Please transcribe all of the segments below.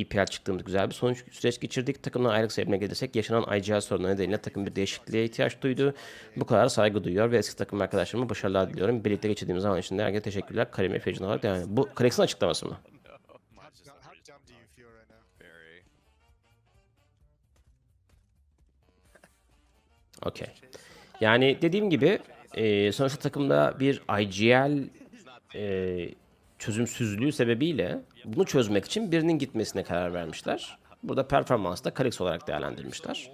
EPL çıktığımız güzel bir sonuç süreç geçirdik. Takımdan ayrılık sebebine gelirsek yaşanan IGL sorunu nedeniyle takım bir değişikliğe ihtiyaç duydu. Bu kadar saygı duyuyor ve eski takım arkadaşlarıma başarılar diliyorum. Birlikte geçirdiğimiz zaman için de herkese teşekkürler. Karim Efecan olarak devam. Bu Crex'in açıklaması mı? Okey. Yani dediğim gibi e, sonuçta takımda bir IGL e, çözümsüzlüğü sebebiyle bunu çözmek için birinin gitmesine karar vermişler. Burada performansı da Kalix olarak değerlendirmişler.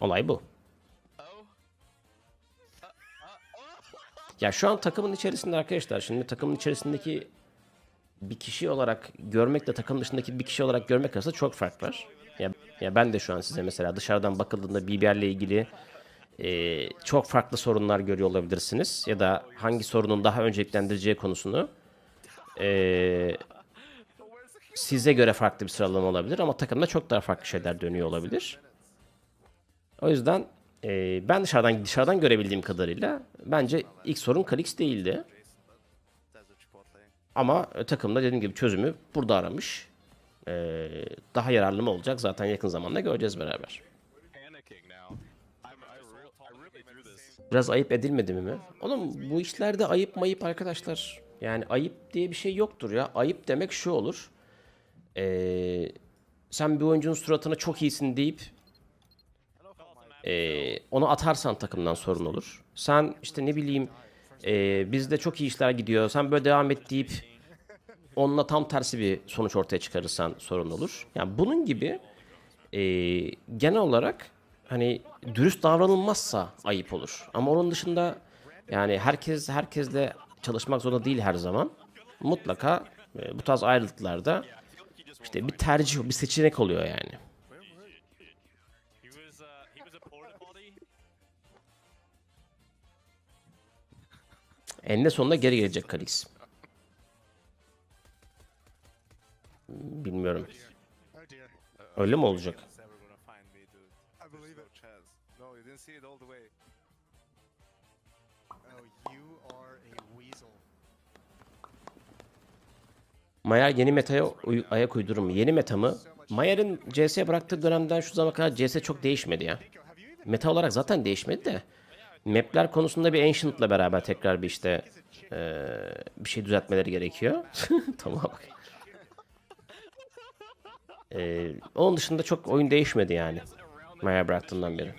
Olay bu. Ya şu an takımın içerisinde arkadaşlar şimdi takımın içerisindeki bir kişi olarak görmekle takımın dışındaki bir kişi olarak görmek arasında çok fark var. Ya, ya ben de şu an size mesela dışarıdan bakıldığında BBR ile ilgili e, çok farklı sorunlar görüyor olabilirsiniz. Ya da hangi sorunun daha önceliklendireceği konusunu e, size göre farklı bir sıralama olabilir ama takımda çok daha farklı şeyler dönüyor olabilir. O yüzden e, ben dışarıdan dışarıdan görebildiğim kadarıyla bence ilk sorun Kalix değildi. Ama e, takımda dediğim gibi çözümü burada aramış. E, daha yararlı mı olacak zaten yakın zamanda göreceğiz beraber. Biraz ayıp edilmedi mi? Oğlum bu işlerde ayıp mayıp arkadaşlar. Yani ayıp diye bir şey yoktur ya. Ayıp demek şu olur. Ee, sen bir oyuncunun suratına çok iyisin deyip ee, onu atarsan takımdan sorun olur. Sen işte ne bileyim ee, bizde çok iyi işler gidiyor. Sen böyle devam et deyip onunla tam tersi bir sonuç ortaya çıkarırsan sorun olur. Yani bunun gibi ee, genel olarak hani dürüst davranılmazsa ayıp olur. Ama onun dışında yani herkes herkesle çalışmak zorunda değil her zaman. Mutlaka e, bu tarz ayrılıklarda işte bir tercih, bir seçenek oluyor yani. Eninde sonunda geri gelecek Kalix. Bilmiyorum. Öyle mi olacak? See it all the way. Oh, you are a weasel. Mayer yeni metaya uy- ayak uydurur mu? Yeni meta mı? Mayer'in CS'ye bıraktığı dönemden şu zamana kadar CS çok değişmedi ya. Meta olarak zaten değişmedi de. Map'ler konusunda bir Ancient'la beraber tekrar bir işte eee, bir şey düzeltmeleri gerekiyor. tamam bak. Eee, onun dışında çok oyun değişmedi yani. Mayer bıraktığından beri.